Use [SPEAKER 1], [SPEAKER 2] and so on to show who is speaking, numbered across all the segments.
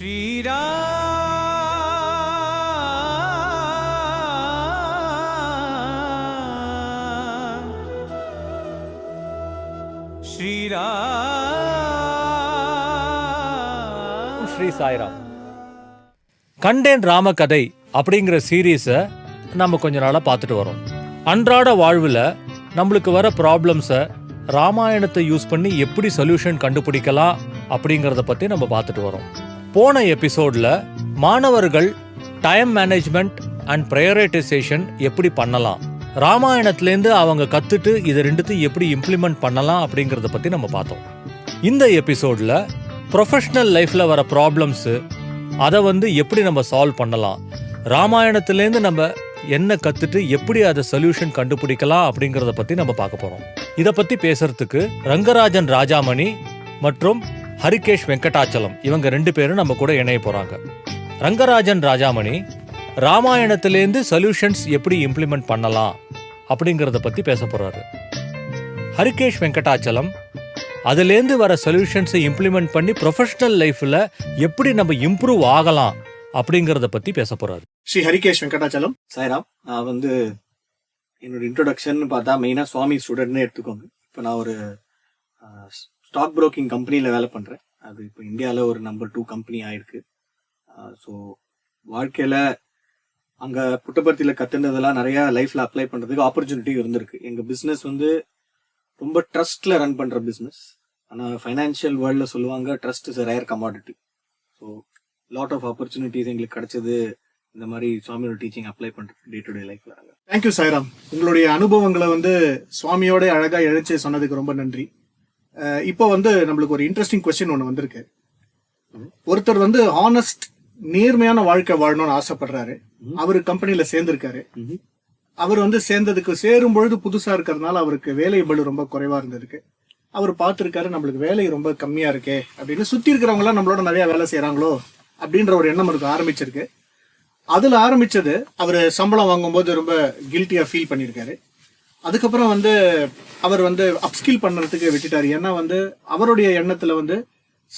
[SPEAKER 1] ஸ்ரீ சாய்ராம். கண்டேன் ராமகதை அப்படிங்கிற சீரீஸை நம்ம கொஞ்ச நாளாக பார்த்துட்டு வரோம். அன்றாட வாழ்வில் நம்மளுக்கு வர ப்ராப்ளம்ஸை ராமாயணத்தை யூஸ் பண்ணி எப்படி சொல்யூஷன் கண்டுபிடிக்கலாம் அப்படிங்கிறத பற்றி நம்ம பார்த்துட்டு வரோம். போன எபிசோடில் மாணவர்கள் டைம் மேனேஜ்மெண்ட் அண்ட் ப்ரையரைட்டைசேஷன் எப்படி பண்ணலாம்? ராமாயணத்துலேருந்து அவங்க கற்றுட்டு இதை ரெண்டுத்தையும் எப்படி இம்ப்ளிமெண்ட் பண்ணலாம் அப்படிங்கிறத பற்றி நம்ம பார்த்தோம். இந்த எபிசோடில் ப்ரொஃபஷ்னல் லைஃப்பில் வர ப்ராப்ளம்ஸு அதை வந்து எப்படி நம்ம சால்வ் பண்ணலாம்? ராமாயணத்துலேருந்து நம்ம என்ன கற்றுட்டு எப்படி அதை சொல்யூஷன் கண்டுபிடிக்கலாம் அப்படிங்கிறத பற்றி நம்ம பார்க்க போகிறோம் இதை பற்றி பேசுறதுக்கு ரங்கராஜன் ராஜாமணி மற்றும் ஹரிகேஷ் வெங்கடாச்சலம். இவங்க ரெண்டு பேரும் நம்ம கூட இணைய போகிறாங்க ரங்கராஜன் ராஜாமணி ராமாயணத்திலேருந்து சொல்யூஷன்ஸ் எப்படி இம்ப்ளிமெண்ட் பண்ணலாம் அப்படிங்கிறத பற்றி பேச போகிறாரு ஹரிகேஷ் வெங்கடாச்சலம் அதுலேருந்து வர சொல்யூஷன்ஸை இம்ப்ளிமெண்ட் பண்ணி ப்ரொஃபஷனல் லைஃப்பில் எப்படி நம்ம இம்ப்ரூவ் ஆகலாம் அப்படிங்கிறத பற்றி பேச போகிறாரு
[SPEAKER 2] ஸ்ரீ ஹரிகேஷ் வெங்கடாச்சலம்.
[SPEAKER 3] சாய்ராம் நான் வந்து என்னோட இன்ட்ரோடக்ஷன் பார்த்தா மெயினாக சுவாமி ஸ்டூடெண்ட்னு எடுத்துக்கோங்க. இப்போ நான் ஒரு ஸ்டாக் ப்ரோக்கிங் கம்பெனியில் வேலை பண்ணுறேன் அது இப்போ இந்தியாவில் ஒரு நம்பர் டூ கம்பெனி ஆயிருக்கு. ஸோ வாழ்க்கையில் அங்கே புட்டபர்த்தியில் கற்றுனதெல்லாம் நிறையா லைஃப்பில் அப்ளை பண்ணுறதுக்கு ஆப்பர்ச்சுனிட்டி இருந்திருக்கு. எங்கள் பிஸ்னஸ் வந்து ரொம்ப ட்ரஸ்ட்டில் ரன் பண்ணுற பிஸ்னஸ் ஆனால் ஃபைனான்ஷியல் வேர்ல்டில் சொல்லுவாங்க trust is rare commodity so lot of opportunities எங்களுக்கு கிடைச்சது இந்த மாதிரி சுவாமியோட டீச்சிங் அப்ளை பண்ணுறது டே டு டே லைஃப்ல
[SPEAKER 2] தேங்க்யூ சாய்ராம் உங்களுடைய அனுபவங்களை வந்து சுவாமியோட அழகாக எழுச்சி சொன்னதுக்கு ரொம்ப நன்றி. இப்போ வந்து நம்மளுக்கு ஒரு இன்ட்ரெஸ்டிங் கொஸ்டின் ஒன்று வந்திருக்கு. ஒருத்தர் வந்து ஹானஸ்ட் நேர்மையான வாழ்க்கை வாழணும்னு ஆசைப்படுறாரு. அவர் கம்பெனியில சேர்ந்திருக்காரு. அவர் வந்து சேர்ந்ததுக்கு சேரும் பொழுது புதுசா இருக்கிறதுனால அவருக்கு வேலை பளு ரொம்ப குறைவா இருந்திருக்கு. அவர் பார்த்திருக்காரு நம்மளுக்கு வேலை ரொம்ப கம்மியா இருக்கே அப்படின்னு சுத்தி இருக்கிறவங்க எல்லாம் நம்மளோட நிறைய வேலை செய்யறாங்களோ அப்படின்ற ஒரு எண்ணம் இருக்கு ஆரம்பிச்சிருக்கு. அதுல ஆரம்பிச்சது அவர் சம்பளம் வாங்கும்போது ரொம்ப கில்ட்டியா ஃபீல் பண்ணியிருக்காரு. அதுக்கப்புறம் வந்து அவர் வந்து அப்ஸ்கில் பண்றதுக்கு விட்டுட்டாரு. ஏன்னா வந்து அவருடைய எண்ணத்துல வந்து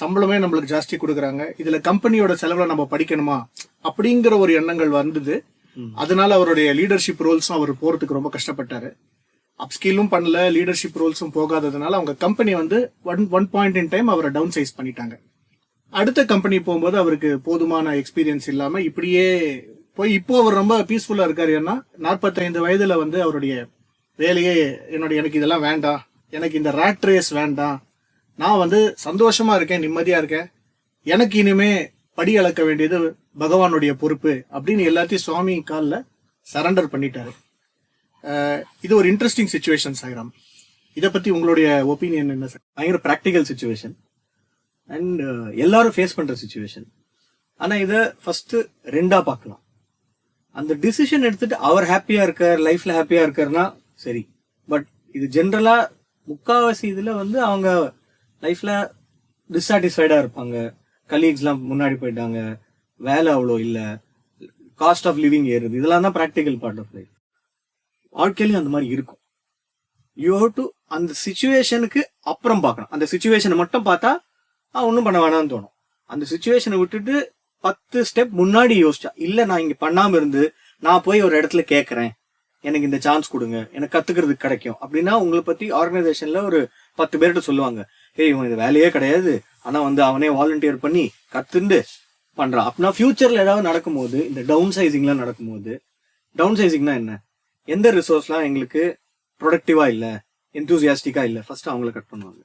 [SPEAKER 2] சம்பளமே நம்மளுக்கு ஜாஸ்தி கொடுக்குறாங்க. இதுல கம்பெனியோட செலவுல நம்ம படிக்கணுமா? அப்படிங்கிற ஒரு எண்ணங்கள் வந்தது. அதனால அவருடைய லீடர்ஷிப் ரோல்ஸும் அவர் போறதுக்கு ரொம்ப கஷ்டப்பட்டாரு. அப்ஸ்கிலும் பண்ணல லீடர்ஷிப் ரோல்ஸும் போகாததுனால அவங்க கம்பெனி வந்து one one point in time அவரை டவுன் சைஸ் பண்ணிட்டாங்க. அடுத்த கம்பெனி போகும்போது அவருக்கு போதுமான எக்ஸ்பீரியன்ஸ் இல்லாம இப்படியே போய் இப்போ அவர் ரொம்ப பீஸ்ஃபுல்லா இருக்காரு. ஏன்னா நாற்பத்தைந்து வயதுல வந்து அவருடைய வேலையே என்னோட எனக்கு இதெல்லாம் வேண்டாம். எனக்கு இந்த ரேட் ரேஸ் வேண்டாம். நான் வந்து சந்தோஷமா இருக்கேன் நிம்மதியா இருக்கேன். எனக்கு இனிமே படி அளக்க வேண்டியது பகவானுடைய பொறுப்பு அப்படின்னு எல்லாத்தையும் சுவாமி காலில் சரண்டர் பண்ணிட்டாரு. இது ஒரு இன்ட்ரெஸ்டிங் சுச்சுவேஷன் சாய்ராம். இதை பத்தி உங்களுடைய ஒப்பீனியன் என்ன சார்?
[SPEAKER 3] பயங்கர ப்ராக்டிக்கல் சுச்சுவேஷன் அண்ட் எல்லாரும் ஃபேஸ் பண்ற சுச்சுவேஷன் ஆனா இதை ஃபர்ஸ்ட் ரெண்டா பார்க்கலாம். அந்த டிசிஷன் எடுத்துட்டு அவர் ஹாப்பியா இருக்கார் லைஃப்ல ஹாப்பியா இருக்காருன்னா சரி. பட் இது ஜென்ரலா முக்காவாசி இதுல வந்து அவங்க லைஃப்ல டிஸாட்டிஸ்ஃபைடா இருப்பாங்க. கலீக்ஸ்லாம் முன்னாடி போயிட்டாங்க. வேலை அவ்வளோ இல்லை. காஸ்ட் ஆஃப் லிவிங் ஏறுது. இதெல்லாம் தான் ப்ராக்டிக்கல் பார்ட் ஆஃப் லைஃப் வாழ்க்கையிலும் அந்த மாதிரி இருக்கும். யூ ஹவ் டு அந்த சுச்சுவேஷனுக்கு அப்புறம் பார்க்கணும். அந்த சுச்சுவேஷனை மட்டும் பார்த்தா ஒன்றும் பண்ண வேணாம்னு தோணும். அந்த சுச்சுவேஷனை விட்டுட்டு பத்து ஸ்டெப் முன்னாடி யோசிச்சா இல்லை நான் இங்கே பண்ணாமல் இருந்து நான் போய் ஒரு இடத்துல கேட்குறேன் எனக்கு இந்த சான்ஸ் கொடுங்க. எனக்கு கத்துக்கிறதுக்கு கிடைக்கும். அப்படின்னா உங்களை பத்தி ஆர்கனைசேஷன்ல ஒரு பத்து பேர்கிட்ட சொல்லுவாங்க. ஏய் இவன் இது வேலையே கிடையாது. ஆனா வந்து அவனே வாலண்டியர் பண்ணி கத்துண்டு பண்றான். அப்படின்னா ஃபியூச்சர்ல ஏதாவது நடக்கும்போது இந்த டவுன் சைசிங்லாம் நடக்கும்போது டவுன் சைசிங்னா என்ன? எந்த ரிசோர்ஸ்லாம் எங்களுக்கு ப்ரொடக்டிவா இல்ல எந்தூசியாஸ்டிக்கா இல்ல ஃபர்ஸ்ட் அவங்கள கட் பண்ணுவாங்க.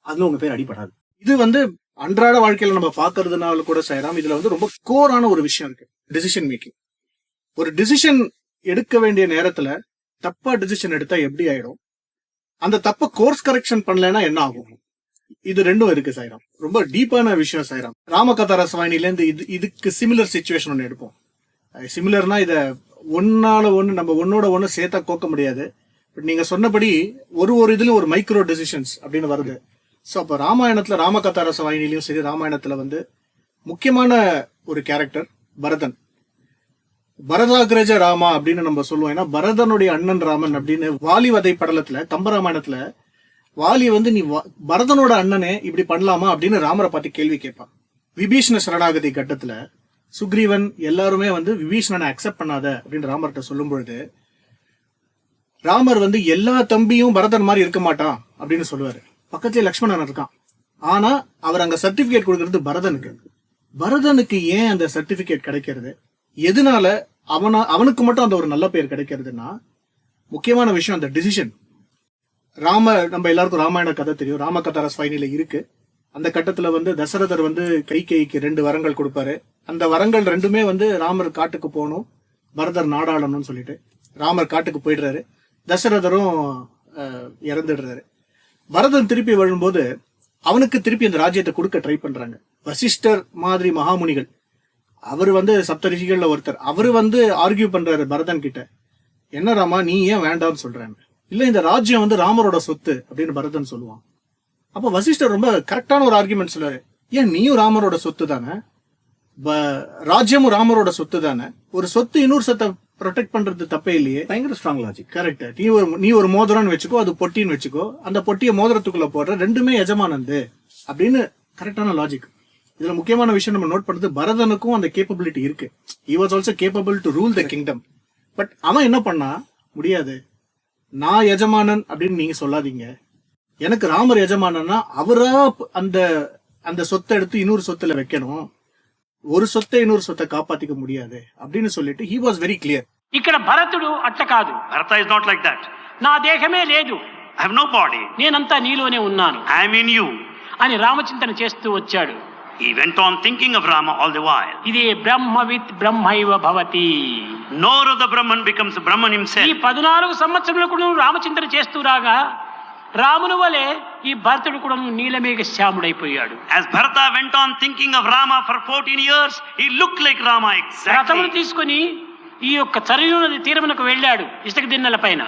[SPEAKER 3] அதுல உங்க பேர் அடிபடாது.
[SPEAKER 2] இது வந்து அன்றாட வாழ்க்கையில நம்ம பாக்குறதுனால கூட செய்யலாம். இதுல வந்து ரொம்ப கோரான ஒரு விஷயம் இருக்கு. டிசிஷன் மேக்கிங் ஒரு டிசிஷன் எடுக்க வேண்டிய நேரத்துல தப்பா டிசிஷன் எடுத்தா எப்படி ஆயிடும்? அந்த தப்ப கோர்ஸ் கரெக்ஷன் பண்ணலைன்னா என்ன ஆகும்? இது ரெண்டும் இருக்கு சாய்ராம் ரொம்ப டீப்பான விஷயம் சாய்ராம் ராமகதா ரசவாயினில இருந்து இது இதுக்கு சிமிலர் சுச்சுவேஷன் ஒன்று எடுப்போம். சிமிலர்னா இத ஒன்னால ஒன்று நம்ம ஒன்னோட ஒண்ணு சேர்த்தா கோக்க முடியாது. பட் நீங்க சொன்னபடி ஒரு ஒரு இதுலயும் ஒரு மைக்ரோ டெசிஷன்ஸ் அப்படின்னு வருது. ஸோ அப்போ ராமாயணத்துல ராமகதா ரசவாயினிலையும் சரி ராமாயணத்துல வந்து முக்கியமான ஒரு கேரக்டர் பரதன். பரதாகிரஜ ராமா அப்படின்னு நம்ம சொல்லுவோம். ஏன்னா பரதனுடைய அண்ணன் ராமன் அப்படின்னு வாலி வதை படலத்துல கம்பராமாயணத்துல வாலி வந்து நீ பரதனோட அண்ணனே இப்படி பண்ணலாமா அப்படின்னு ராமரை பார்த்து கேள்வி கேட்பான். விபீஷ்ண சரணாகதி கட்டத்துல சுக்ரீவன் எல்லாருமே வந்து விபீஷ்ணனை அக்செப்ட் பண்ணாத அப்படின்னு ராமர்கிட்ட சொல்லும் பொழுது ராமர் வந்து எல்லா தம்பியும் பரதன் மாதிரி இருக்க மாட்டான் அப்படின்னு சொல்லுவாரு. பக்கத்துல லக்ஷ்மணன் இருக்கான். ஆனா அவர் அங்க சர்டிபிகேட் கொடுக்கறது பரதனுக்கு. பரதனுக்கு ஏன் அந்த சர்டிபிகேட் கிடைக்கிறது? எதனால அவனா அவனுக்கு மட்டும் அந்த ஒரு நல்ல பெயர் கிடைக்கிறதுனா முக்கியமான விஷயம் அந்த டிசிஷன் ராம நம்ம எல்லாருக்கும் ராமாயண கதை தெரியும். ராம கதாரஸ் ஃபைனல இருக்கு. அந்த கட்டத்துல வந்து தசரதர் வந்து கைகேயிக்கு ரெண்டு வரங்கள் கொடுப்பாரு. அந்த வரங்கள் ரெண்டுமே வந்து ராமர் காட்டுக்கு போகணும் பரதர் நாடாளணும்னு சொல்லிட்டு ராமர் காட்டுக்கு போயிடுறாரு. தசரதரும் இறந்துடுறாரு. பரதன் திருப்பி வரும்போது அவனுக்கு திருப்பி அந்த ராஜ்யத்தை கொடுக்க ட்ரை பண்றாங்க. வசிஷ்டர் மாதிரி மகாமுனிகள். அவர் வந்து சப்தரிஷிகள்ல ஒருத்தர். அவரு வந்து ஆர்கியூ பண்றாரு பரதன் கிட்ட. என்ன ராமா நீ ஏன் வேண்டாம்னு சொல்றாங்க இல்ல இந்த ராஜ்யம் வந்து ராமரோட சொத்து அப்படின்னு பரதன் சொல்லுவான். அப்ப வசிஷ்டர் ரொம்ப கரெக்டான ஒரு ஆர்குமெண்ட் சொல்றாரு. ஏன் நீயும் ராமரோட சொத்து தானே? ராஜ்யமும் ராமரோட சொத்து தானே? ஒரு சொத்து இன்னொரு சொத்தை ப்ரொடெக்ட் பண்றது தப்பே இல்லையே.
[SPEAKER 3] பயங்கர ஸ்ட்ராங் லாஜிக்
[SPEAKER 2] கரெக்ட் நீ ஒரு நீ ஒரு மோதிரம்னு வச்சுக்கோ அது பொட்டின்னு வச்சுக்கோ. அந்த பொட்டியை மோதிரத்துக்குள்ள போடுற ரெண்டுமே எஜமானந்து அப்படின்னு கரெக்டான லாஜிக் இதுல முக்கியமான விஷயம் நம்ம நோட் பண்றது பரதனுக்கும் அந்த கேப்பபிலிட்டி இருக்கு he was also capable to rule the kingdom but அவன் என்ன பண்ணா முடியாது நான் எஜமானன் அப்படின்னு நீங்க சொல்லாதீங்க எனக்கு ராமர் எஜமானன்னா அவரா ப- அந்த அந்த சொத்தை எடுத்து இன்னொரு சொத்துல வைக்கணும் ஒரு சொத்தை இன்னொரு சொத்தை காப்பாத்திக்க முடியாது அப்படின்னு சொல்லிட்டு he was வெரி கிளியர்
[SPEAKER 4] ఇక్కడ భరతుడు అట్ట కాదు
[SPEAKER 5] Bharata is not like that.
[SPEAKER 4] నా దేహమే లేదు
[SPEAKER 5] I have no body.
[SPEAKER 4] నేనంతా నీలోనే ఉన్నాను
[SPEAKER 5] I am in you.
[SPEAKER 4] అని రామచింతన చేస్తూ వచ్చాడు
[SPEAKER 5] He went on thinking of Rama all the while.
[SPEAKER 4] ఇది బ్రహ్మ with బ్రహ్మైవ Bhavati.
[SPEAKER 5] Nor of the Brahman becomes Brahman himself.
[SPEAKER 4] ఈ పద్నాలుగు సంవత్సరంలో కూడా నువ్వు రామచంద్ర చేస్తూ రాగా రాముని వలె ఈ భరతుడు కూడా నీలమేఘ శ్యాముడైపోయాడు.
[SPEAKER 5] As Bharata went on thinking of Rama for 14 years he look like Rama exactly రథమును
[SPEAKER 4] తీసుకొని ఈ యొక్క చరియు నది తీరమునకు వెళ్ళాడు ఇసుక దిన్నెల పైన.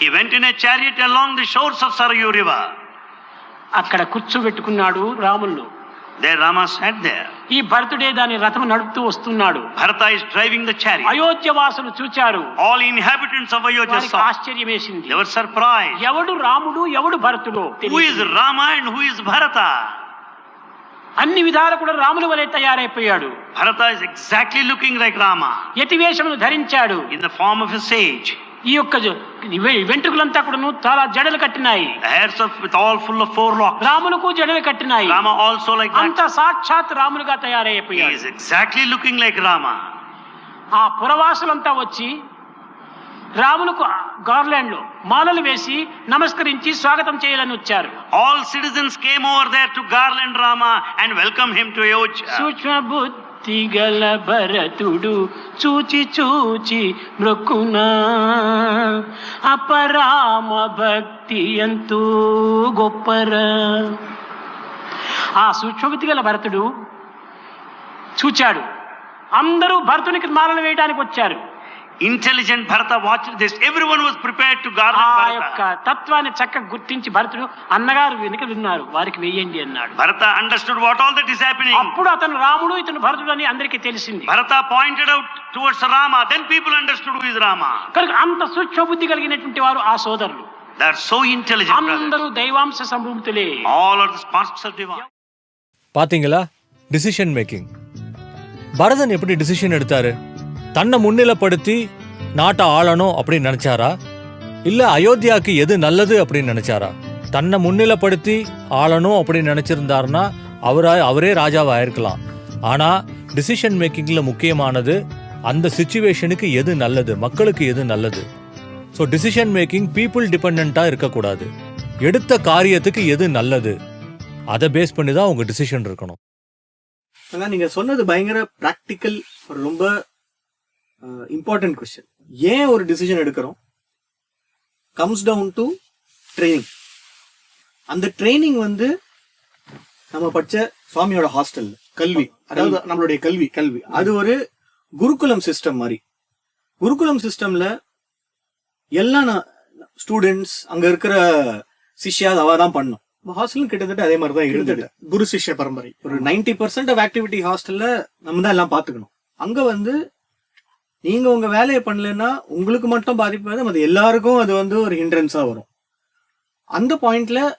[SPEAKER 5] He went in a chariot along the shores of Sarayu river
[SPEAKER 4] అక్కడ కూర్చోబెట్టుకున్నాడు
[SPEAKER 5] రాములను
[SPEAKER 4] ఈ భర్తుడే దాని రథం నడుపుతూ వస్తున్నాడు.
[SPEAKER 5] Bharata is driving the
[SPEAKER 4] Ayodhya వాసులు చూచారు.
[SPEAKER 5] ఆల్ ఇన్హాబిటెంట్స్
[SPEAKER 4] ఆఫ్
[SPEAKER 5] అయోధ్య
[SPEAKER 4] ఆశ్చర్యం వేసింది
[SPEAKER 5] ఎవరు సర్ప్రైజ్
[SPEAKER 4] ఎవడు రాముడు ఎవడు భరతుడు
[SPEAKER 5] who is Rama and is Bharata
[SPEAKER 4] అన్ని విధాలు కూడా రాముల వలె తయారైపోయాడు.
[SPEAKER 5] Bharata is exactly looking like Rama
[SPEAKER 4] ఎటి వేషమును ధరించాడు.
[SPEAKER 5] In the form of a sage
[SPEAKER 4] ఈ యొక్క వెంట్రుకలంతా కూడాను చాలా జడలు కట్టినాయి.
[SPEAKER 5] Hairs of with all full of four lock
[SPEAKER 4] రామునకు జడలు కట్టినాయి.
[SPEAKER 5] రామ ఆల్సో లైక్
[SPEAKER 4] అంత సాక్షాత్ రాములుగా తయారైపోయాడు.
[SPEAKER 5] ఎగ్జాక్ట్లీ లుకింగ్ లైక్ రామ
[SPEAKER 4] ఆ పురవాసులంతా వచ్చి రాములకు గార్లాండ్లో మాలలు వేసి నమస్కరించి స్వాగతం చేయాలని వచ్చారు.
[SPEAKER 5] All citizens came over there to garland Rama and welcome him to యోచ్
[SPEAKER 4] సూక్ష్మ బుద్ధి గల భరతుడు చూచి చూచి మృక్కునా అపరామ భక్తి ఎంతో గొప్పర. ఆ సూక్ష్మభక్తి గల భరతుడు చూచాడు. అందరూ భరతునికి మాలలు వేయడానికి వచ్చారు.
[SPEAKER 5] Intelligent Bharata watched this. Everyone was prepared to
[SPEAKER 4] ఆ
[SPEAKER 5] garland
[SPEAKER 4] యొక్క
[SPEAKER 5] Bharata.
[SPEAKER 4] తత్వాన్ని చక్కగా గుర్తించి భరతుడు అన్నగారు వెనుక విన్నారు వారికి వేయండి అన్నాడు
[SPEAKER 5] Bharata understood what all that is happening.
[SPEAKER 4] అప్పుడు అతను రాముడు ఇతను భరతుడు అని అందరికీ తెలిసింది
[SPEAKER 5] Bharata pointed out towards Rama. Then people understood who is Rama.
[SPEAKER 4] కనుక అంత సూక్ష్మ బుద్ధి కలిగినటువంటి వారు ఆ సోదరులు
[SPEAKER 5] They are so intelligent, brothers.
[SPEAKER 4] అందరూ దైవాంశ సంభూతులే
[SPEAKER 5] All are the sparks of divine.
[SPEAKER 1] பாத்தீங்களா டிசிஷன் மேக்கிங் பரதன் எப்படி டிசிஷன் எடுத்தாரு தன்னை முன்னிலைப்படுத்தி நாட்டை ஆளணும் அப்படின்னு நினைச்சாரா? இல்லை அயோத்தியாவுக்கு எது நல்லது அப்படின்னு நினைச்சாரா? தன்னை முன்னிலைப்படுத்தி ஆளணும் அப்படின்னு நினச்சிருந்தாருன்னா அவராக அவரே ராஜாவாக ஆயிருக்கலாம் ஆனால் டிசிஷன் மேக்கிங்கில் முக்கியமானது அந்த சுச்சுவேஷனுக்கு எது நல்லது மக்களுக்கு எது நல்லது? ஸோ டிசிஷன் மேக்கிங் பீப்புள் டிபெண்ட்டாக இருக்கக்கூடாது. எடுத்த காரியத்துக்கு எது நல்லது? அதை பேஸ் பண்ணி தான் உங்கள் டிசிஷன் இருக்கணும்.
[SPEAKER 3] அதான் நீங்கள் சொன்னது பயங்கர ப்ராக்டிக்கல் ரொம்ப இம்பார்ட்டன்ட் கொஸ்டின் ஏன் ஒரு டிசிஷன் எடுக்கிறோம்? கம்ஸ் டவுன் டு ட்ரைனிங் அந்த ட்ரைனிங் வந்து நம்ம படிச்ச சுவாமியோட ஹாஸ்டல்
[SPEAKER 2] கல்வி. அதாவது நம்மளுடைய கல்வி.
[SPEAKER 3] கல்வி. அது ஒரு குருகுலம் சிஸ்டம் மாதிரி. குருகுலம் சிஸ்டம்ல எல்லா ஸ்டூடெண்ட்ஸ் அங்க இருக்கிற சிஷ்யா அவ தான் பண்ணும். ஹாஸ்டலும் கிட்டத்தட்ட அதே மாதிரி தான் இருந்தது.
[SPEAKER 2] குரு சிஷ்ய பரம்பரை.
[SPEAKER 3] ஒரு நைன்டி பர்சன்ட் ஆஃப் ஆக்டிவிட்டி ஹாஸ்டல்ல நம்ம தான் எல்லாம் பாத்துக்கணும் அங்க வந்து நீங்கள் உங்கள் வேலையை பண்ணலன்னா உங்களுக்கு மட்டும் பாதிப்பு அது எல்லாருக்கும் அது வந்து ஒரு ஹிண்ட்ரன்ஸாக வரும். அந்த பாயிண்ட்ல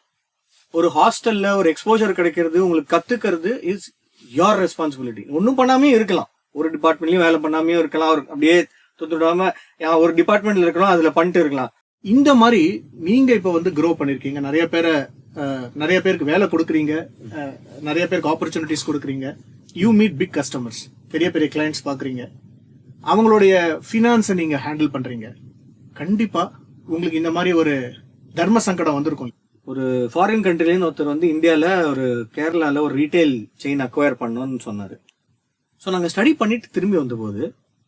[SPEAKER 3] ஒரு ஹாஸ்டல்ல ஒரு எக்ஸ்போஜர் கிடைக்கிறது உங்களுக்கு கத்துக்கிறது இஸ் யோர் ரெஸ்பான்சிபிலிட்டி ஒன்றும் பண்ணாமே இருக்கலாம். ஒரு டிபார்ட்மெண்ட்லயும் வேலை பண்ணாமையும் இருக்கலாம். ஒரு அப்படியே தொத்துடாம யா- ஒரு டிபார்ட்மெண்ட்ல இருக்கலாம் அதுல பண்ணிட்டு இருக்கலாம்.
[SPEAKER 2] இந்த மாதிரி நீங்க இப்ப வந்து க்ரோ பண்ணிருக்கீங்க. நிறைய பேரை நிறைய பேருக்கு வேலை கொடுக்குறீங்க. நிறைய பேருக்கு ஆப்பர்ச்சுனிட்டிஸ் கொடுக்குறீங்க. யூ மீட் பிக் கஸ்டமர்ஸ் பெரிய பெரிய கிளைண்ட்ஸ் பாக்குறீங்க அவங்களுடைய ஃபினான்ஸை நீங்க ஹேண்டில் பண்றீங்க. கண்டிப்பா உங்களுக்கு இந்த மாதிரி ஒரு தர்ம சங்கடம் வந்திருக்கும்.
[SPEAKER 3] ஒரு ஃபாரின் கண்ட்ரிலேருந்து ஒருத்தர் வந்து இந்தியாவில் ஒரு கேரளாவில் ஒரு ரீட்டைல் செயின் அக்வயர் பண்ணணும்னு சொன்னார். ஸோ நாங்கள் ஸ்டடி பண்ணிட்டு திரும்பி வந்தபோது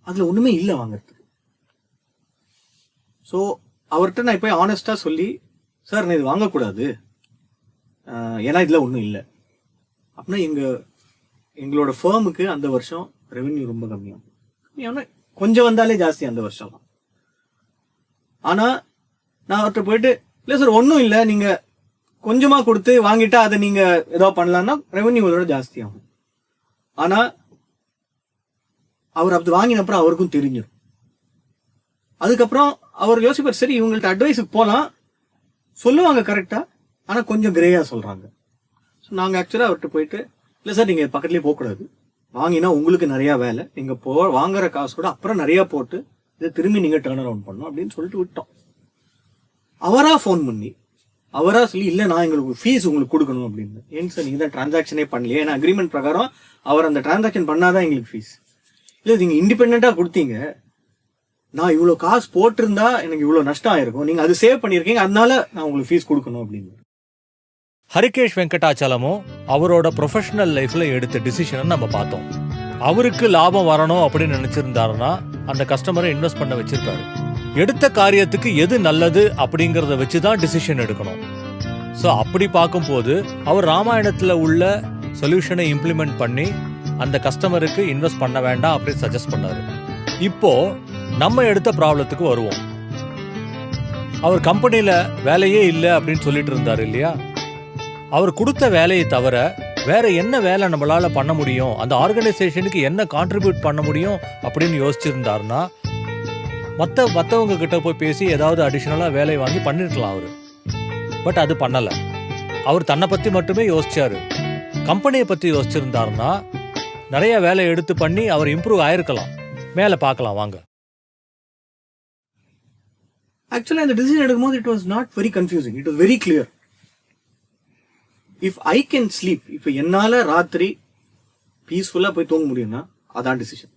[SPEAKER 3] அதில் ஒன்றுமே இல்லை வாங்குறது ஸோ அவர்கிட்ட நான் இப்போ ஆனஸ்டாக சொல்லி சார் நான் இது வாங்கக்கூடாது. ஏன்னா இதில் ஒன்றும் இல்லை. அப்படின்னா எங்கள் எங்களோட ஃபேர்முக்கு அந்த வருஷம் ரெவென்யூ ரொம்ப கம்மியாகும். ஏன்னா கொஞ்சம் வந்தாலே ஜாஸ்தி அந்த வருஷம். ஆனா நான் அவர்கிட்ட போயிட்டு இல்லை சார் ஒன்றும் இல்லை. நீங்க கொஞ்சமாக கொடுத்து வாங்கிட்டா அதை நீங்கள் ஏதோ பண்ணலான்னா ரெவன்யூ இதோட ஜாஸ்தி ஆகும் ஆனா அவர் அப்படி வாங்கின அப்புறம் அவருக்கும் தெரிஞ்சிடும் அதுக்கப்புறம் அவர் யோசிப்பார் சரி இவங்கள்ட்ட அட்வைஸுக்கு போகலாம் சொல்லுவாங்க கரெக்டாக ஆனால் கொஞ்சம் கிரேயாக சொல்கிறாங்க ஸோ நாங்கள் ஆக்சுவலாக அவர்கிட்ட போயிட்டு இல்லை சார் நீங்கள் பக்கத்துலேயே போகக்கூடாது. வாங்கினா உங்களுக்கு நிறையா வேலை. நீங்கள் போ வாங்குற காசு கூட அப்புறம் நிறையா போட்டு இதை திரும்பி நீங்கள் டேர்ன் அரவுண்ட் பண்ணணும் அப்படின்னு சொல்லிட்டு விட்டோம். அவராக ஃபோன் பண்ணி அவராக சொல்லி இல்லை நான் எங்களுக்கு ஃபீஸ் உங்களுக்கு கொடுக்கணும் அப்படின்னு. ஏன் சார் நீங்கள் தான் டிரான்சாக்ஷனே பண்ணலையே? ஏன்னா அக்ரிமெண்ட் பிரகாரம் அவர் அந்த டிரான்சாக்ஷன் பண்ணாதான் எங்களுக்கு ஃபீஸ் இல்லை நீங்கள் இண்டிபெண்ட்டாக கொடுத்தீங்க. நான் இவ்வளோ காசு போட்டிருந்தா எனக்கு இவ்வளோ நஷ்டம் ஆயிருக்கும். நீங்கள் அது சேவ் பண்ணியிருக்கீங்க. அதனால நான் உங்களுக்கு ஃபீஸ் கொடுக்கணும் அப்படின்னு.
[SPEAKER 1] ஹரிகேஷ் வெங்கடாச்சலமும் அவரோட ப்ரொஃபஷனல் லைஃப்ல எடுத்த டிசிஷனை நம்ம பார்த்தோம். அவருக்கு லாபம் வரணும் அப்படின்னு நினைச்சிருந்தாருன்னா அந்த கஸ்டமரை இன்வெஸ்ட் பண்ண வச்சிருக்காரு. எடுத்த காரியத்துக்கு எது நல்லது அப்படிங்கறத வச்சு தான் டிசிஷன் எடுக்கணும். ஸோ அப்படி பார்க்கும்போது அவர் ராமாயணத்துல உள்ள சொல்யூஷனை இம்ப்ளிமெண்ட் பண்ணி அந்த கஸ்டமருக்கு இன்வெஸ்ட் பண்ண வேண்டாம் அப்படின்னு சஜஸ்ட் பண்ணாரு. இப்போ நம்ம எடுத்த ப்ராப்ளத்துக்கு வருவோம். அவர் கம்பெனியில் வேலையே இல்லை அப்படின்னு சொல்லிட்டு இருந்தாரு இல்லையா? அவர் கொடுத்த வேலையை தவிர வேற என்ன வேலை நம்மளால பண்ண முடியும்? அந்த ஆர்கனைசேஷனுக்கு என்ன கான்ட்ரிபியூட் பண்ண முடியும்? அப்படின்னு யோசிச்சிருந்தாருன்னா மற்ற மற்றவங்க கிட்ட போய் பேசி ஏதாவது அடிஷ்னலாக வேலை வாங்கி பண்ணிருக்கலாம் அவர். பட் அது பண்ணலை. அவர் தன்னை பற்றி மட்டுமே யோசிச்சாரு. கம்பெனியை பற்றி யோசிச்சிருந்தாருன்னா நிறைய வேலை எடுத்து பண்ணி அவர் இம்ப்ரூவ் ஆயிருக்கலாம். மேலே பார்க்கலாம் வாங்க.
[SPEAKER 3] ஆக்சுவலாக இந்த டிசிஷன் எடுக்கும்போது it was not very confusing it was very clear if I can sleep இப்போ என்னால் ராத்திரி பீஸ்ஃபுல்லாக போய் தூங்க முடியும்னா அதான் decision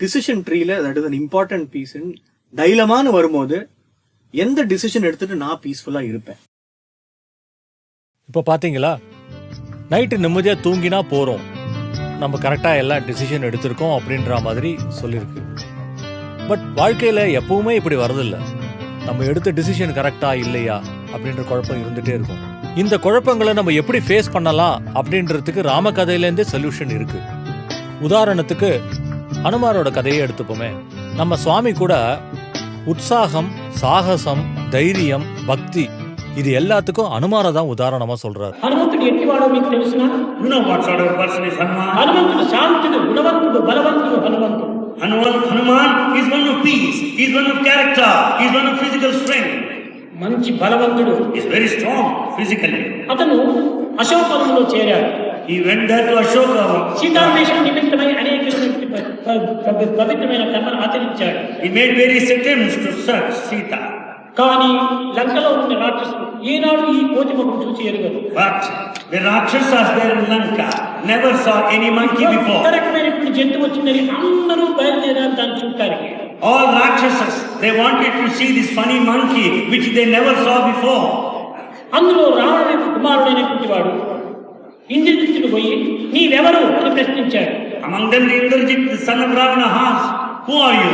[SPEAKER 3] decision ட்ரீல that is an important piece தைலமானு வரும்போது எந்த டிசிஷன் எடுத்துட்டு நான் பீஸ்ஃபுல்லாக இருப்பேன்?
[SPEAKER 1] இப்போ பார்த்தீங்களா நைட்டு நிம்மதியாக தூங்கினா போகிறோம் நம்ம கரெக்டாக எல்லா டிசிஷன் எடுத்திருக்கோம் அப்படின்ற மாதிரி சொல்லியிருக்கு பட் வாழ்க்கையில் எப்பவுமே இப்படி வரதில்லை நம்ம எடுத்த டிசிஷன் கரெக்டாக இல்லையா அப்படின்ற குழப்பம் இருந்துகிட்டே இருக்கும். இந்த குழப்பங்களை நம்ம எப்படி ஃபேஸ் பண்ணலாம் அப்படின்றதுக்கு ராமகதையிலேருந்தே சொல்யூஷன் இருக்கு உதாரணத்துக்கு அனுமாரோட கதையை எடுத்துப்போமே நம்ம சுவாமி கூட உற்சாகம் சாகசம் தைரியம் பக்தி இது எல்லாத்துக்கும் அனுமாரை தான் உதாரணமா சொல்றாரு
[SPEAKER 4] హనుమంతుడు ఎట్టివాడో మీకు తెలుసునా
[SPEAKER 5] You know what sort of a person is Hanuman?
[SPEAKER 4] హనుమంతుడు శాంతుడు గుణవంతుడు బలవంతుడు హనుమంతుడు
[SPEAKER 5] Hanuman, Hanuman is one of peace, he's one of character, he's one of physical strength.
[SPEAKER 4] మంచి బలవంతుడు.
[SPEAKER 5] ఇస్ వెరీ స్ట్రాంగ్ ఫిజికల్లీ
[SPEAKER 4] అతను అశోకములో చేరాడు.
[SPEAKER 5] ఈ వెండర్ అశోక
[SPEAKER 4] సీతాన్వేషణ నిమిత్తమై అనేక పవిత్రమైన కర్మను ఆచరించాడు.
[SPEAKER 5] ఈ made very attempts to search Sita
[SPEAKER 4] కానీ లంకలో ఉన్న రాక్షసులు ఏనాడు ఈ కోతిమొకం చూసి ఎరగదు
[SPEAKER 5] but the rakshasas there Lanka never saw any monkey before
[SPEAKER 4] రకమైనటువంటి జంతువు వచ్చిందని అందరూ బయలుదేరారు దాన్ని చూడటానికి
[SPEAKER 5] All Rakshasas, they wanted to see this funny monkey which they never saw before.
[SPEAKER 4] అందులో రావణ కుమారుడైనటువంటి వాడు ఇంద్రజిత్తుడు పోయి నీవెవరు అని ప్రశ్నించాడు
[SPEAKER 5] Among them, the Indrajit, the son of Ravana, asked, Who are you?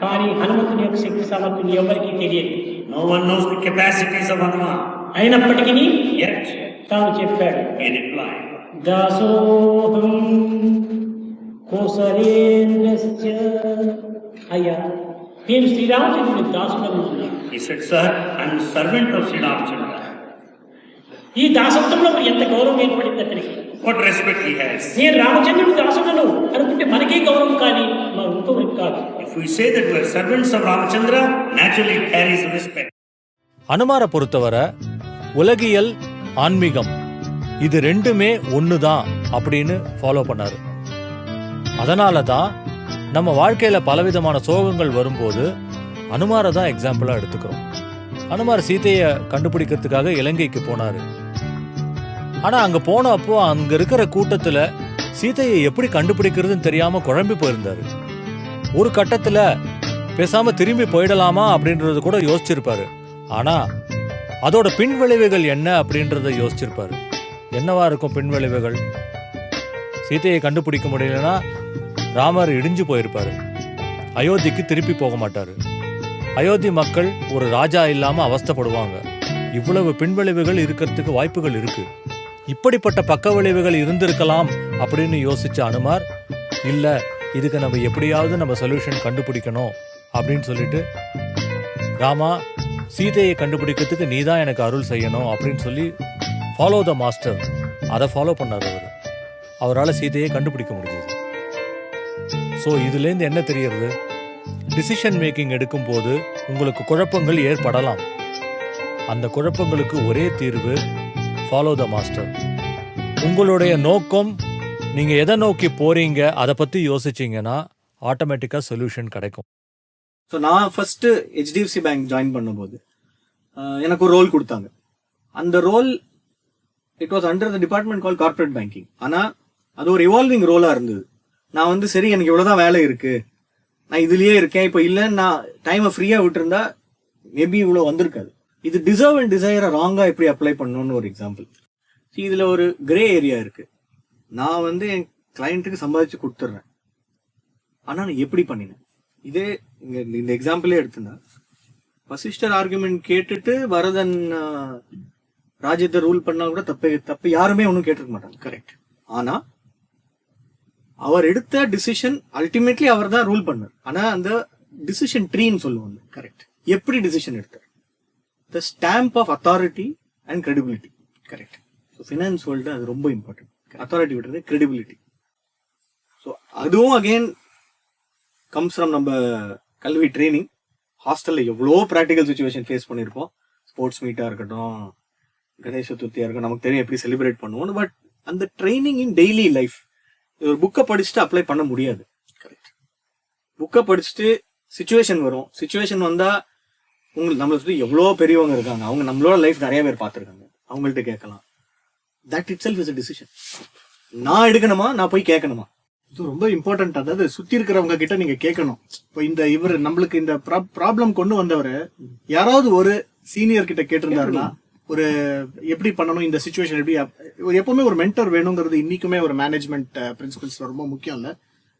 [SPEAKER 4] కానీ హనుమంతుని యొక్క శక్తి సామర్థ్యం ఎవరికీ తెలియదు
[SPEAKER 5] No one knows the capacities of Hanuman.
[SPEAKER 4] అయినప్పటికీ
[SPEAKER 5] Yet,
[SPEAKER 4] తాను చెప్పాడు
[SPEAKER 5] he replied,
[SPEAKER 4] దాసోహం కోసలేంద్రస్య అయ్యా నేను శ్రీరామచంద్రుని దాసులను ఉన్నాను
[SPEAKER 5] He said, Sir, I'm a servant of Sri Ramchandra.
[SPEAKER 4] ఈ దాసత్వంలో మరి ఎంత గౌరవం ఏర్పడింది అతనికి
[SPEAKER 5] What respect he has.
[SPEAKER 4] నేను రామచంద్రుడి దాసుడను అనుకుంటే మనకే గౌరవం కానీ మా ఇంకొకరికి కాదు
[SPEAKER 5] If we say that we're servants of Ramachandra, naturally it carries respect.
[SPEAKER 1] அனுமாரை பொறுத்தவரை உலகியல் ஆன்மீகம் இது ரெண்டுமே ஒன்று தான் அப்படின்னு ஃபாலோ பண்ணாரு அதனால தான் நம்ம வாழ்க்கையில் பலவிதமான சோகங்கள் வரும்போது அனுமாரை தான் எக்ஸாம்பிளாக எடுத்துக்கிறோம். அனுமார் சீத்தையை கண்டுபிடிக்கிறதுக்காக இலங்கைக்கு போனார். ஆனால் அங்கே போன அப்போ இருக்கிற கூட்டத்தில் சீத்தையை எப்படி கண்டுபிடிக்கிறதுன்னு தெரியாமல் குழம்பி போயிருந்தாரு. ஒரு கட்டத்தில் பேசாமல் திரும்பி போயிடலாமா அப்படின்றது கூட யோசிச்சிருப்பாரு. ஆனால் அதோட பின்விளைவுகள் என்ன அப்படின்றத யோசிச்சிருப்பாரு. என்னவா இருக்கும் பின்விளைவுகள்? சீத்தையை கண்டுபிடிக்க முடியலன்னா ராமர் இடிஞ்சு போயிருப்பாரு. அயோத்திக்கு திருப்பி போக மாட்டாரு. அயோத்தி மக்கள் ஒரு ராஜா இல்லாம அவஸ்தைப்படுவாங்க. இவ்வளவு பின்விளைவுகள் இருக்கிறதுக்கு வாய்ப்புகள் இருக்கு. இப்படிப்பட்ட பக்க விளைவுகள் இருந்திருக்கலாம் அப்படின்னு யோசிச்ச அனுமார் இல்ல இதுக்கு நம்ம எப்படியாவது நம்ம சொல்யூஷன் கண்டுபிடிக்கணும் அப்படின்னு சொல்லிட்டு ராமா சீதையை கண்டுபிடிக்கிறதுக்கு நீ தான் எனக்கு அருள் செய்யணும் அப்படின்னு சொல்லி ஃபாலோ த மாஸ்டர் அதை ஃபாலோ பண்ணார் அவர். அவரால் சீதையை கண்டுபிடிக்க முடியுது ஸோ இதுலேருந்து என்ன தெரியறது டிசிஷன் மேக்கிங் எடுக்கும்போது உங்களுக்கு குழப்பங்கள் ஏற்படலாம். அந்த குழப்பங்களுக்கு ஒரே தீர்வு ஃபாலோ த மாஸ்டர் உங்களுடைய நோக்கம் நீங்கள் எதை நோக்கி போகிறீங்க அதை பற்றி யோசிச்சிங்கன்னா ஆட்டோமேட்டிக்காக சொல்யூஷன் கிடைக்கும்.
[SPEAKER 3] ஸோ நான் ஃபஸ்ட்டு ஹெச்டிஎஃப்சி பேங்க் ஜாயின் பண்ணும்போது எனக்கு ஒரு ரோல் கொடுத்தாங்க. அந்த role it was under the department call corporate banking ஆனால் அது ஒரு இவால்விங் ரோலாக இருந்தது. நான் வந்து சரி எனக்கு இவ்வளோதான் வேலை இருக்கு. நான் இதுலயே இருக்கேன். இப்போ இல்லை நான் டைமை ஃப்ரீயாக விட்டுருந்தா மேபி இவ்வளோ வந்திருக்காது. இது டிசர்வ் அண்ட் டிசைரை ராங்காக எப்படி அப்ளை பண்ணணும்னு ஒரு எக்ஸாம்பிள் இதில் ஒரு கிரே ஏரியா இருக்கு. நான் வந்து என் கிளைண்ட்டுக்கு சம்பாதிச்சு கொடுத்துட்றேன் ஆனால் நான் எப்படி பண்ணினேன்? இதே இங்கே இந்த- எக்ஸாம்பிளே எடுத்துனா வசிஷ்டர் ஆர்குமெண்ட் கேட்டுட்டு வரதன் ராஜ்யத்தை ரூல் பண்ணால் கூட தப்பு தப்பு யாருமே ஒன்றும் கேட்டிருக்க மாட்டாங்க. கரெக்ட் ஆனால் அவர் எடுத்த டிசிஷன் அல்டிமேட்லி அவர் தான் ரூல் பண்ணார். ஆனா அந்த டிசிஷன் ட்ரீன்னு சொல்லுவாங்க. கரெக்ட் எப்படி டிசிஷன் எடுத்தார்? The stamp of authority and credibility correct so finance world அது ரொம்ப இம்பார்ட்டன்ட் அத்தாரிட்டி விடுறது கிரெடிபிலிட்டி ஸோ அதுவும் அகைன் கம்ஸ் ஃப்ரம் நம்ம கல்வி ட்ரைனிங் ஹாஸ்டலில் எவ்வளோ ப்ராக்டிக்கல் சுச்சுவேஷன் ஃபேஸ் பண்ணியிருப்போம். ஸ்போர்ட்ஸ் மீட்டாக இருக்கட்டும் கணேச சதுர்த்தியாக இருக்கட்டும் நமக்கு தெரியும் எப்படி செலிப்ரேட் பண்ணுவோம் பட் அந்த ட்ரைனிங் இன் டெய்லி லைஃப் ஒரு புக்கை படிச்சுட்டு அப்ளை பண்ண முடியாது. புக்கை படிச்சுட்டு சுச்சுவேஷன் வரும். சுச்சுவேஷன் வந்தா உங்களுக்கு நம்மளை சுற்றி எவ்வளோ பெரியவங்க இருக்காங்க. அவங்க நம்மளோட லைஃப் நிறைய பேர் பார்த்துருக்காங்க. அவங்கள்ட்ட கேட்கலாம். That itself is a decision நான் எடுக்கணுமா? நான் போய் கேட்கணுமா?
[SPEAKER 2] இது ரொம்ப இம்பார்ட்டன்ட் அதாவது சுத்தி இருக்கிறவங்க கிட்ட நீங்க கேட்கணும். இப்போ இந்த இவர் நம்மளுக்கு இந்த ப்ராப்ளம் கொண்டு வந்தவர் யாராவது ஒரு சீனியர் கிட்ட கேட்டிருந்தாருன்னா ஒரு எப்படி பண்ணணும் இந்த சுச்சுவேஷன் எப்படி ஒரு எப்பவுமே ஒரு மென்டர் வேணுங்கிறது இன்னைக்குமே ஒரு மேனேஜ்மெண்ட் பிரின்சிபல்ஸ் uh, ரொம்ப முக்கியம் இல்லை.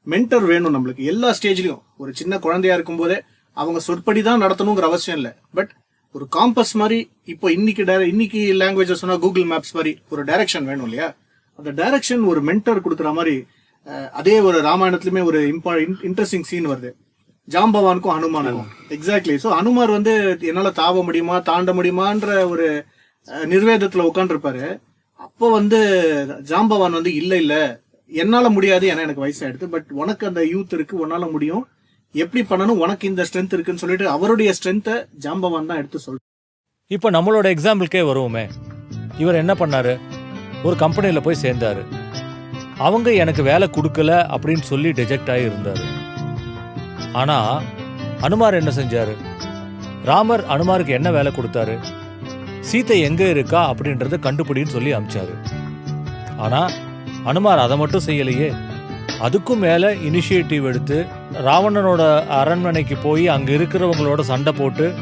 [SPEAKER 2] மென்டர் வேணும் நம்மளுக்கு. எல்லா ஸ்டேஜ்லயும் ஒரு சின்ன குழந்தையா இருக்கும்போதே அவங்க சொற்படி தான் நடத்தணுங்கிற அவசியம் இல்லை. பட் ஒரு காம்பஸ் மாதிரி இப்போ இன்னைக்கு இன்னைக்கு லாங்குவேஜ் சொன்னா கூகுள் மேப்ஸ் மாதிரி ஒரு டைரக்ஷன் வேணும் இல்லையா? அந்த டைரக்ஷன் ஒரு மென்டர் கொடுக்குற மாதிரி uh, அதே ஒரு ராமாயணத்துலயுமே ஒரு இம்பார்ட் இன்ட்ரெஸ்டிங் சீன் வருது. ஜாம்பவானுக்கும் ஹனுமானுக்கும் எக்ஸாக்ட்லி ஸோ ஹனுமார் வந்து என்னால தாவ முடியுமா தாண்ட முடியுமான்ற ஒரு நிர்வேதத்துல உட்காந்துருப்பாரு அப்போ வந்து ஜாம்பவான் வந்து இல்ல இல்ல. என்னால முடியாது ஏன்னா எனக்கு வயசாயிடுது. பட் உனக்கு அந்த யூத் இருக்கு உன்னால முடியும். எப்படி பண்ணணும் உனக்கு இந்த ஸ்ட்ரென்த் இருக்குன்னு சொல்லிட்டு அவருடைய ஸ்ட்ரென்த்தை ஜாம்பவான் தான் எடுத்து சொல்றாரு
[SPEAKER 1] இப்போ நம்மளோட எக்ஸாம்பிளுக்கே வருவோமே. இவர் என்ன பண்ணாரு? ஒரு கம்பெனியில் போய் சேர்ந்தாரு. அவங்க எனக்கு வேலை கொடுக்கல அப்படின்னு சொல்லி டிஜெக்ட் ஆகி இருந்தாரு. ஆனா அனுமார் என்ன செஞ்சாரு? ராமர் அனுமாருக்கு என்ன வேலை கொடுத்தாரு? சீத்தை எங்க இருக்கா அப்படின்றத கண்டுபிடின்னு சொல்லி அமிச்சாரு. ஆனா அனுமார் அதை மட்டும் செய்யலையே. அதுக்கும் மேல இனிஷியேட்டிவ் எடுத்து ராவணனோட அரண்மனைக்கு போய் அங்க இருக்கிறவங்களோட சண்டை போட்டு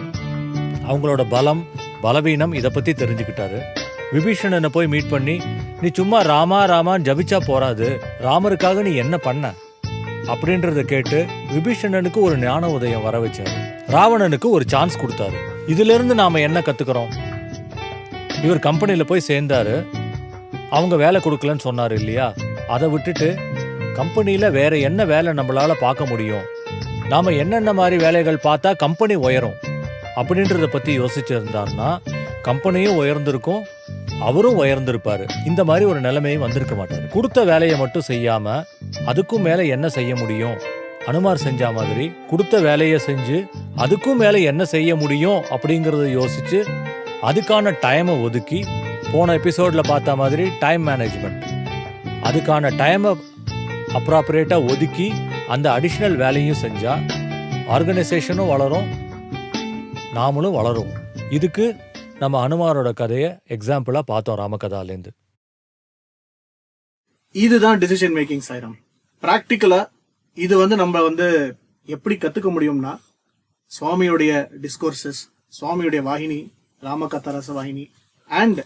[SPEAKER 1] அவங்களோட பலம் பலவீனம் இதை பத்தி தெரிஞ்சுக்கிட்டாரு. விபீஷணனை போய் மீட் பண்ணி நீ சும்மா ராமா ராமான்னு ஜபிச்சா போறாது. ராமருக்காக நீ என்ன பண்ண? அப்படின்றத கேட்டு விபீஷணனுக்கு ஒரு ஞான உதயம் வர வச்சாரு. ராவணனுக்கு ஒரு சான்ஸ் கொடுத்தாரு. இதுல இருந்து நாம என்ன கத்துக்கிறோம்? இவர் கம்பெனியில போய் சேர்ந்தாரு. அவங்க வேலை கொடுக்கலன்னு சொன்னாரு இல்லையா? அதை விட்டுட்டு கம்பெனியில வேற என்ன வேலை நம்மளால பார்க்க முடியும்? நாம என்னென்ன மாதிரி வேலைகள் பார்த்தா கம்பெனி உயரும்? அப்படின்றத பத்தி யோசிச்சிருந்தாருன்னா கம்பெனியும் உயர்ந்திருக்கும் அவரும் உயர்ந்திருப்பாரு. இந்த மாதிரி ஒரு நிலைமையும் வந்திருக்க மாட்டாரு. கொடுத்த வேலையை மட்டும் செய்யாம அதுக்கும் மேல என்ன செய்ய முடியும்? அனுமார் செஞ்ச மாதிரி கொடுத்த வேலையை செஞ்சு அதுக்கும் மேல என்ன செய்ய முடியும் அப்படிங்கறத யோசிச்சு அதுக்கான டைமை ஒதுக்கி போன எபிசோட்ல பார்த்த மாதிரி டைம் மேனேஜ்மெண்ட் அதுக்கான டைமை அப்ராப்ரேட்டாக ஒதுக்கி அந்த அடிஷ்னல் வேலையும் செஞ்சால் ஆர்கனைசேஷனும் வளரும் நாமளும் வளரும் இதுக்கு நம்ம அனுமாரோட கதையை எக்ஸாம்பிளாக பார்த்தோம் ராமகதாலேருந்து
[SPEAKER 2] இதுதான் டிசிஷன் மேக்கிங் சாயிரம் ப்ராக்டிக்கலா இது வந்து நம்ம வந்து எப்படி கத்துக்க முடியும்னா சுவாமியுடைய டிஸ்கோர்சஸ் சுவாமியுடைய வாகினி ராமகத்தரச வாகினி அண்ட்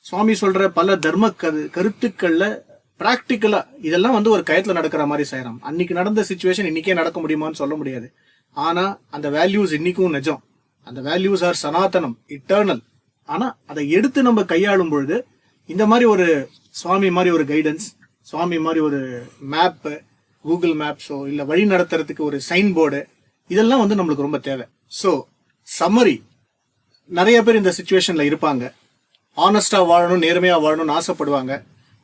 [SPEAKER 2] சுவாமி சொல்ற பல தர்ம கரு கருத்துக்கள்ல ப்ராக்டிக்கலா இதெல்லாம் வந்து ஒரு கயத்துல நடக்கிற மாதிரி செய்யறோம் அன்னைக்கு நடந்த சுச்சுவேஷன் இன்னைக்கே நடக்க முடியுமான்னு சொல்ல முடியாது. ஆனா அந்த வேல்யூஸ் இன்னைக்கும் நிஜம். அந்த வேல்யூஸ் ஆர் சனாதனம் இட்டர்னல் ஆனா அதை எடுத்து நம்ம கையாளும் பொழுது இந்த மாதிரி ஒரு சுவாமி மாதிரி ஒரு கைடன்ஸ் சுவாமி மாதிரி ஒரு மேப்பு கூகுள் மேப்ஸோ இல்லை வழி நடத்துறதுக்கு ஒரு சைன் போர்டு இதெல்லாம் வந்து நம்மளுக்கு ரொம்ப தேவை. ஸோ சம்மரி நிறைய பேர் இந்த சுச்சுவேஷனில் இருப்பாங்க. ஆனஸ்டாக வாழணும் நேர்மையாக வாழணும்னு ஆசைப்படுவாங்க.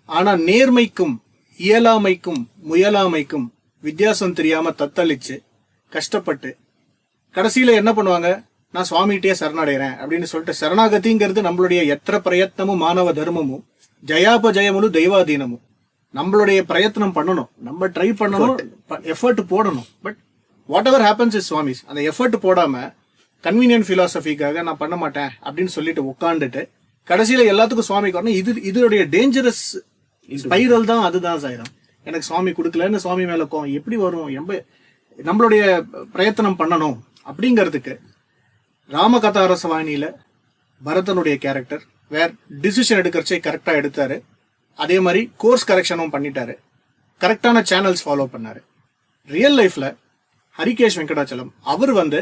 [SPEAKER 2] ஆனால் நேர்மைக்கும் இயலாமைக்கும் முயலாமைக்கும் வித்தியாசம் தெரியாமல் தத்தளிச்சு கஷ்டப்பட்டு கடைசியில் என்ன பண்ணுவாங்க? நான் சுவாமிகிட்டே சரணடைகிறேன் அப்படின்னு சொல்லிட்டு சரணாகதிங்கிறது நம்மளுடைய எத்திர பிரயத்னமும் மாணவ தர்மமும் ஜயாபஜயமும் தெய்வாதீனமும். நம்மளுடைய பிரயத்னம் பண்ணணும். நம்ம ட்ரை பண்ணணும் எஃபர்ட் போடணும். But whatever happens is Swami's அந்த எஃபர்ட் போடாம கன்வீனியன்ட் பிலாசபிக்காக நான் பண்ண மாட்டேன் அப்படின்னு சொல்லிட்டு உட்காந்துட்டு கடைசியில எல்லாத்துக்கும் சுவாமிக்கு வரணும் இது இதோடைய டேஞ்சரஸ் ஸ்பைரல் தான் அதுதான் சாயிரம். எனக்கு சுவாமி கொடுக்கலன்னு சுவாமி மேல கோவம். எப்படி வரும்? எம்ப நம்மளுடைய பிரயத்தனம் பண்ணணும் அப்படிங்கிறதுக்கு ராமகதாரசவாணியில பரதனுடைய கேரக்டர் வேர் டிசிஷன் எடுக்கிறச்சே கரெக்டா எடுத்தாரு. அதே மாதிரி கோர்ஸ் கரெக்ஷனும் பண்ணிட்டாரு. கரெக்டான சேனல்ஸ் ஃபாலோ பண்ணாரு. ரியல் லைஃப்ல ஹரிகேஷ் வெங்கடாச்சலம் அவர் வந்து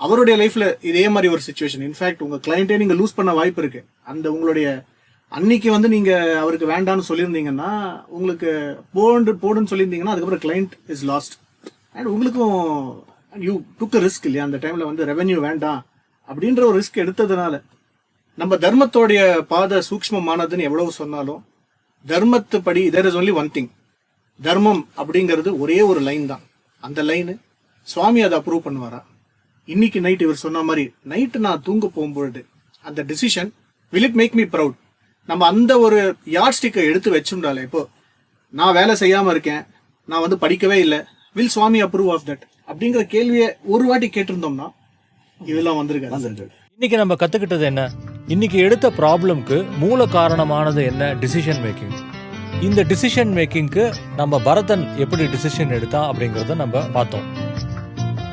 [SPEAKER 2] அவருடைய லைஃப்ல இதே மாதிரி ஒரு சுச்சுவேஷன் இன்ஃபேக்ட் உங்க கிளைண்ட்டே நீங்க லூஸ் பண்ண வாய்ப்பு இருக்கு. அந்த உங்களுடைய அன்னைக்கு வந்து நீங்க அவருக்கு வேண்டாம்னு சொல்லியிருந்தீங்கன்னா உங்களுக்கு போண்டு போடுன்னு சொல்லியிருந்தீங்கன்னா அதுக்கப்புறம் கிளைண்ட் இஸ் லாஸ்ட் அண்ட் உங்களுக்கும் யூ டுக் ரிஸ்க் இல்லையா? அந்த டைம்ல வந்து ரெவென்யூ வேண்டாம் அப்படின்ற ஒரு ரிஸ்க் எடுத்ததுனால. நம்ம தர்மத்தோடைய பாத சூக்ஷ்மமானதுன்னு எவ்வளவு சொன்னாலும் தர்மத்துப்படி there is only one thing தர்மம் அப்படிங்கிறது ஒரே ஒரு லைன் தான். அந்த லைனு சுவாமி அதை அப்ரூவ் பண்ணுவாரா? இன்னைக்கு நைட் இவர் சொன்ன மாதிரி நைட்டு நான் தூங்க போகும்பொழுது அந்த decision will it make me proud நம்ம அந்த ஒரு யார்ட் ஸ்டிக்கை எடுத்து வச்சுட்டாலே இப்போ நான் வேலை செய்யாமல் இருக்கேன் நான் வந்து படிக்கவே இல்லை will Swami approve of that அப்படிங்கிற கேள்வியை ஒரு வாட்டி கேட்டிருந்தோம்னா இதெல்லாம் வந்திருக்காது.
[SPEAKER 1] இன்னைக்கு நம்ம கத்துக்கிட்டது என்ன? இன்னைக்கு எடுத்த ப்ராப்ளம்க்கு மூல காரணமானது என்ன டிசிஷன் மேக்கிங் இந்த டிசிஷன் மேக்கிங்க்கு நம்ம பரதன் எப்படி டிசிஷன் எடுத்தான் அப்படிங்கிறத நம்ம பார்த்தோம்.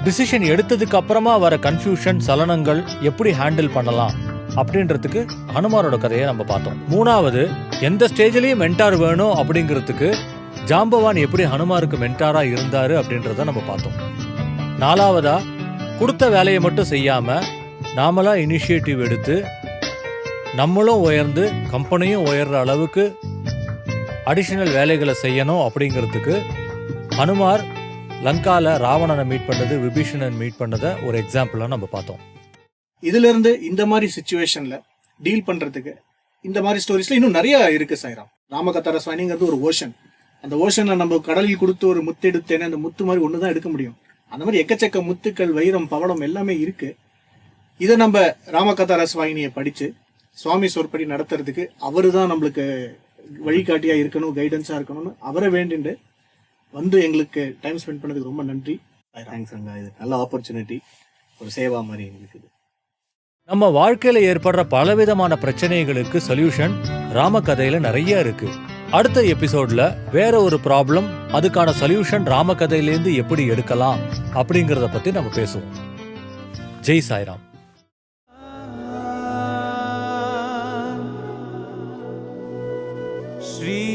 [SPEAKER 1] டிசிஷன் எடுத்ததுக்கு அப்புறமா வர கன்ஃபியூஷன் சலனங்கள் எப்படி ஹேண்டில் பண்ணலாம் அப்படின்றதுக்கு ஹனுமாரோட கதையை நம்ம பார்த்தோம். மூணாவது எந்த ஸ்டேஜ்லயும் மென்டார் வேணும் அப்படிங்கிறதுக்கு ஜாம்பவான் எப்படி ஹனுமாருக்கு மென்டாரா இருந்தாரு அப்படின்றத நம்ம பார்த்தோம். நாலாவதா கொடுத்த வேலையை மட்டும் செய்யாம நாமளா இனிஷியேட்டிவ் எடுத்து நம்மளும் உயர்ந்து கம்பெனியும் உயர்ற அளவுக்கு அடிஷனல் வேலைகளை செய்யணும் அப்படிங்கிறதுக்கு ஹனுமார் லங்கால ராவணனை மீட் பண்ணது விபீஷணன் மீட் பண்ணதை ஒரு எக்ஸாம்பிளாக நம்ம பார்த்தோம்.
[SPEAKER 2] இதுலேருந்து இந்த மாதிரி சுச்சுவேஷனில் டீல் பண்ணுறதுக்கு இந்த மாதிரி ஸ்டோரிஸ்ல இன்னும் நிறைய இருக்கு சாய்ராம். ராமகத்தார சுவாமிங்கிறது ஒரு ஓஷன் அந்த ஓஷனை நம்ம கடலில் கொடுத்து ஒரு முத்து எடுத்தேன்னு அந்த முத்து மாதிரி ஒன்று தான் எடுக்க முடியும். அந்த மாதிரி எக்கச்சக்க முத்துக்கள் வைரம் பவளம் எல்லாமே இருக்கு. இதை நம்ம ராமகதார சுவாயினியை படித்து சுவாமி சொற்படி நடத்துறதுக்கு அவரு தான் நம்மளுக்கு வழிகாட்டியா இருக்கணும் கைடன்ஸா இருக்கணும்னு அவரை வேண்டிண்டு வந்து எங்களுக்கு டைம் ஸ்பெண்ட் பண்ணதுக்கு ரொம்ப நன்றி.
[SPEAKER 3] தேங்க்ஸ் அங்கா. இது நல்ல ஆப்பர்ச்சுனிட்டி ஒரு சேவா மாதிரி எங்களுக்கு இது
[SPEAKER 1] நம்ம வாழ்க்கையில ஏற்படுற பலவிதமான பிரச்சனைகளுக்கு சொல்யூஷன் ராமகதையில நிறைய இருக்கு. அடுத்த எபிசோட்ல வேற ஒரு ப்ராப்ளம் அதுக்கான சொல்யூஷன் ராமகதையிலேருந்து எப்படி எடுக்கலாம் அப்படிங்கறத பத்தி நம்ம பேசுவோம். ஜெய் சாய்ராம்.
[SPEAKER 6] sweet.